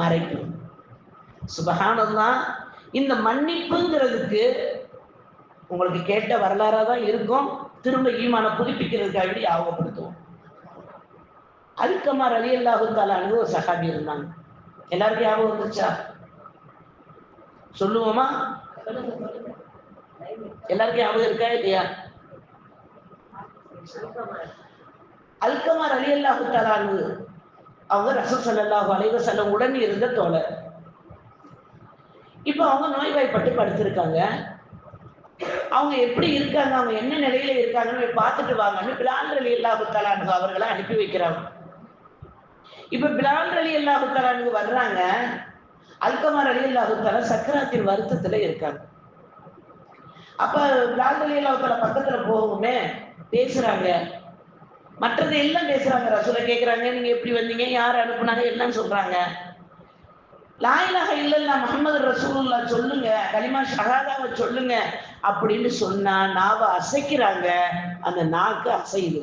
மறைப்பு. சுபகானந்தான் இந்த மன்னிப்புங்கிறதுக்கு உங்களுக்கு கேட்ட வரலாறாக தான் இருக்கும். திரும்ப ஈமான புதுப்பிக்கிறதுக்காக வேண்டி ஞாபகப்படுத்துவோம் அல்கமார் அலி அல்லாஹு தாலானு ஒரு சகாபி இருந்தாங்க. எல்லாருக்கும் ஞாபகம் வந்துச்சா சொல்லுவோமா? எல்லாருக்கும் ஞாபகம் இருக்கா இல்லையா? அல்கமார் அலி அல்லாஹு தாலானு அவங்க ரசூல் ஸல்லல்லாஹு அலைஹி வஸல்லம் உடன் இருந்த தோழர். இப்போ அவங்க நோய்வாய்ப்பட்டு படுத்திருக்காங்க. அவங்க எப்படி இருக்காங்க அவங்க என்ன நிலையில இருக்காங்கன்னு பார்த்துட்டு வாங்கன்னு பிலால் அலி அல்லாஹு அவர்களை அனுப்பி வைக்கிறாங்க. இப்ப பிலால் அலி அல்லாஹு வர்றாங்க. அல்கமார் அலி அல்லாஹு சக்கராத்தின் வருத்தத்துல இருக்காங்க. அப்ப பிலால் அலி அல்லாஹு தாலா பக்கத்துல போகவுமே பேசுறாங்க. மற்றது எல்லாம் பேசுறாங்க ரசூலை கேட்குறாங்க நீங்க எப்படி வந்தீங்க யார் அனுப்புனாங்க எல்லாம் சொல்றாங்க. லாயிலாக இல்லல்லா முகமது ரசூலுல்லா சொல்லுங்க கலிமா ஷஹாதாவை சொல்லுங்க அப்படின்னு சொன்னா நாவை அசைக்கிறாங்க அந்த நாக்கு அசையுது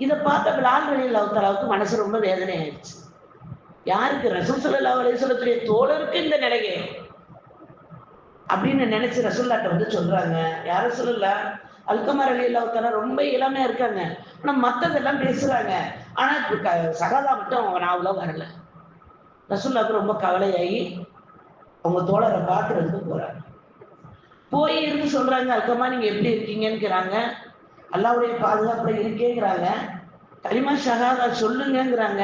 இதை பார்த்த பிலால் அலி அல்லாஹாலாவுக்கு மனசு ரொம்ப வேதனை ஆயிடுச்சு யாருக்கு? ரசூல் சல்லா அலிஸ்வலத்துடைய தோழருக்கு இந்த நிலையே. அப்படின்னு நினைச்சு ரசூல்லாட்ட வந்து சொல்றாங்க யார சொல்லல அல்கமர் அலி அல்லாத்தால ரொம்ப இளமையா இருக்காங்க. ஆனா மத்ததெல்லாம் பேசுறாங்க. ஆனா இப்ப சகாதா மட்டும் அவங்க நாவல வரல. ரசூல்லாவுக்கு ரொம்ப கவலையாகி அவங்க தோழரை பார்க்கறதுக்கு போறாங்க. போய் இருந்து சொல்றாங்க அல்கமா நீங்க எப்படி இருக்கீங்கன்னுக்கிறாங்க. அல்லாவுடைய பாதுகாப்புல இருக்கேங்கிறாங்க. கரிமா ஷஹாதா சொல்லுங்கங்கிறாங்க.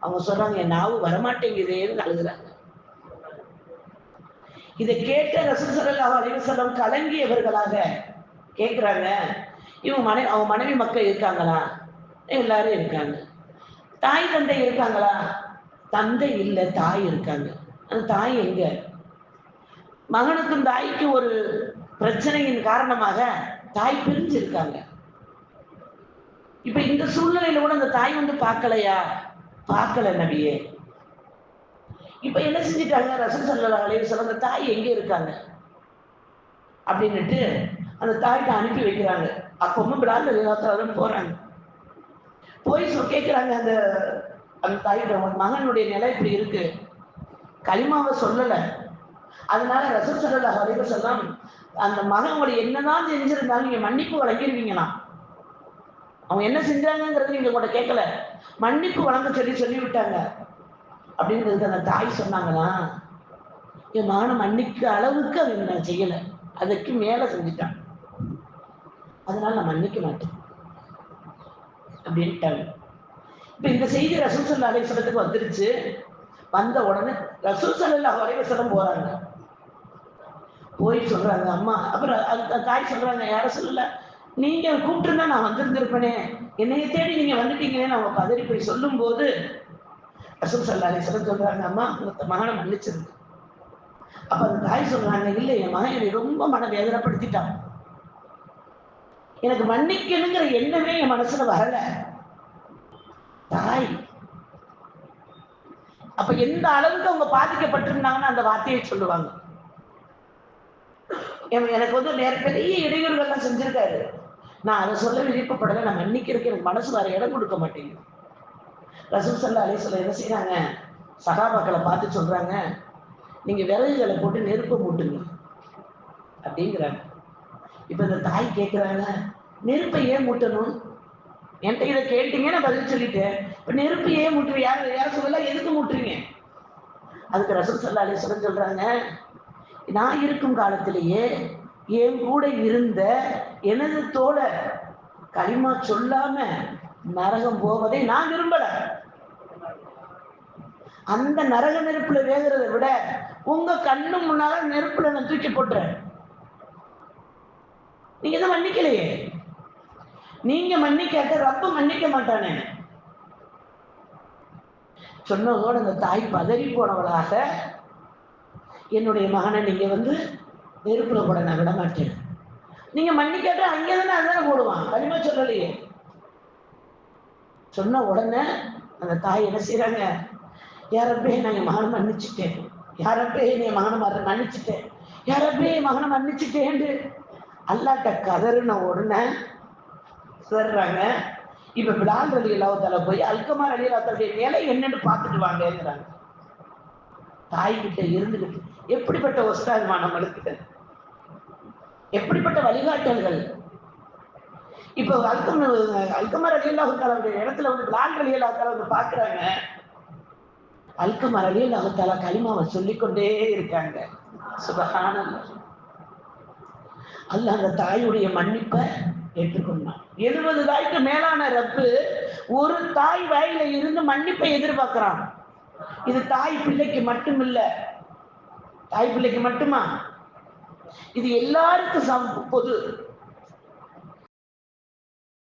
அவங்க சொல்றாங்க என் நாவு வரமாட்டேங்குதேன்னு அழுகுறாங்க. இதை கேட்ட ரசூல் ஸல்லல்லாஹு அலைஹி கலங்கியவர்களாக கேட்குறாங்க இவங்க மனைவி அவங்க மனைவி மக்கள் இருக்காங்களா? எல்லாரும் இருக்காங்க. தாய் தந்தை இருக்காங்களா? தந்தை இல்லை தாய் இருக்காங்க. அந்த தாய் எங்க? மகனுக்கும் தாய்க்கும் ஒரு பிரச்சனையின் காரணமாக தாய் பிரிஞ்சு இருக்காங்க இப்ப இந்த சூழ்நிலையில கூட அந்த தாய் வந்து பார்க்கலையா? பார்க்கல நபியே. இப்ப என்ன செஞ்சிட்டாங்க? ரசம் ஸல்லல்லாஹு அலைஹி அந்த தாய் எங்க இருக்காங்க? அப்படின்னுட்டு அந்த தாய்க்கு அனுப்பி வைக்கிறாங்க. அப்பவும் பிலால் எல்லாத்தாரும் போறாங்க. போய் சொ கேட்குறாங்க அந்த அந்த தாயிட்ட உங்க மகனுடைய நிலை இப்படி இருக்கு. களிமாவை சொல்லல. அதனால ரசம் ஸல்லல்லாஹு அலைஹி அந்த மகன் என்னதான் செஞ்சிருந்தாலும் நீங்க மன்னிப்பு வழங்கிருவீங்களா? அவங்க என்ன செஞ்சாங்கிறது நீங்க கூட கேட்கல மன்னிப்பு வழங்க சொல்லி சொல்லி விட்டாங்க அப்படிங்கிறது அந்த தாய் சொன்னாங்களா? என் மகனை மன்னிக்க அளவுக்கு அவன் நான் செய்யலை. அதுக்கு மேலே செஞ்சுட்டான். அதனால நான் மன்னிக்க மாட்டேன். அப்படின்ட்டாங்க. இப்ப இந்த செய்தி ரசூல் சல்லா அலைவசலத்துக்கு வந்துருச்சு. வந்த உடனே ரசூல் சல்லா அலைவசலம் போறாங்க. போய் சொல்றாங்க அம்மா அப்புறம் அந்த தாய் சொல்றாங்க யாரும் சொல்லல நீங்க கூப்பிட்டுருந்தா நான் வந்திருந்திருப்பேனே. என்னைய தேடி நீங்க வந்துட்டீங்கன்னு அவங்க பதறி போய் சொல்லும் போது ரசூல் சல்லா அலைவசலம் சொல்றாங்க அம்மா உங்க மகனை மன்னிச்சிருக்கு அப்ப அந்த தாய் சொல்றாங்க இல்லை என் மகன் என்னை ரொம்ப மன வேதனைப்படுத்திட்டான் எனக்கு மன்னிக்கணுங்கிற எண்ணமே என் மனசுல வரல. தாய். அப்ப எந்த அளவுக்கு அவங்க பாதிக்கப்பட்டிருந்தாங்கன்னு அந்த வார்த்தையை சொல்லுவாங்க. என் எனக்கு வந்து நேர பெரிய இடையூறுகள்லாம் செஞ்சிருக்காரு. நான் அதை சொல்ல விருப்பப்படலை. நான் மன்னிக்கிறதுக்கு எனக்கு மனசு வேற இடம் கொடுக்க மாட்டேங்குது. ரசூல் சல்லா அலி சொல்ல என்ன செய்யறாங்க சகாபாக்களை பார்த்து சொல்றாங்க. நீங்க விறகுகளை போட்டு நெருப்பு போட்டுங்க அப்படிங்கிறாங்க. இப்ப இந்த தாய் கேட்குறாங்க நெருப்பை ஏன் முட்டணும்? என்கிட்ட இதை கேட்டீங்க நான் பதில் சொல்லிட்டேன். இப்ப நெருப்பு ஏன் முட்டுறீங்க? யார் யார் சொல்லல? எதுக்கு முட்டுறீங்க? அதுக்கு ரசூல் சல்லா அலி சொல்றாங்க நான் இருக்கும் காலத்திலேயே என் கூட இருந்த எனது தோழர் களிமா சொல்லாம நரகம் போவதை நான் விரும்பல. அந்த நரக நெருப்புல வேகிறத விட உங்க கண்ணு முன்னால நெருப்புல நான் தூக்கி போட்டுறேன். நீங்க தான் மன்னிக்கலையே. நீங்க மன்னிக்காட்ட ரப்ப மன்னிக்க மாட்டானே. சொன்னதோடு அந்த தாய் பதறி போனவளாக என்னுடைய மகனை நீங்க வந்து நெருப்புல போட நான் விட மாட்டேன். நீங்க மன்னிக்காட்ட அங்கே தானே அதானே போடுவான். களிமா சொல்லலையே. சொன்ன உடனே அந்த தாய் என்ன செய்யறாங்க யாரப்பே நான் என் மகனை மன்னிச்சுட்டேன். யாரப்பே என் மகனை மன்னிச்சுட்டேன். யாரப்பே என் மகனை மன்னிச்சுட்டேன்னு அல்லாட்ட கதறுன உடனே சொல்றாங்க இப்ப பிலால் ரலி அல்லாத்தால போய் அல்கமார் அலி அல்லாஹாலுடைய நிலை என்னன்னு பார்த்துட்டு வாங்கிறாங்க தாய் கிட்ட இருந்துகிட்டு எப்படிப்பட்ட ஒஸ்தாதுமா நம்மளுக்கு எப்படிப்பட்ட வழிகாட்டல்கள்? இப்ப அல்கம் அல்கமர் அலி அல்லாஹாலுடைய இடத்துல வந்து பிலால் அலி அல்லாத்தால வந்து பாக்குறாங்க அல்கமர் அலி அல்லாஹால களிமாவை சொல்லிக்கொண்டே இருக்காங்க. சுபகானந்தம் அல்ல அந்த தாயுடைய மன்னிப்பை ஏற்றுக்கொண்டான். எழுபது தாய்க்கு மேலான ரப்பு ஒரு தாய் வாயில இருந்து மன்னிப்பை எதிர்பார்க்கிறான். இது தாய் பிள்ளைக்கு மட்டும் இல்ல தாய் பிள்ளைக்கு மட்டுமா? இது எல்லாருக்கும் பொது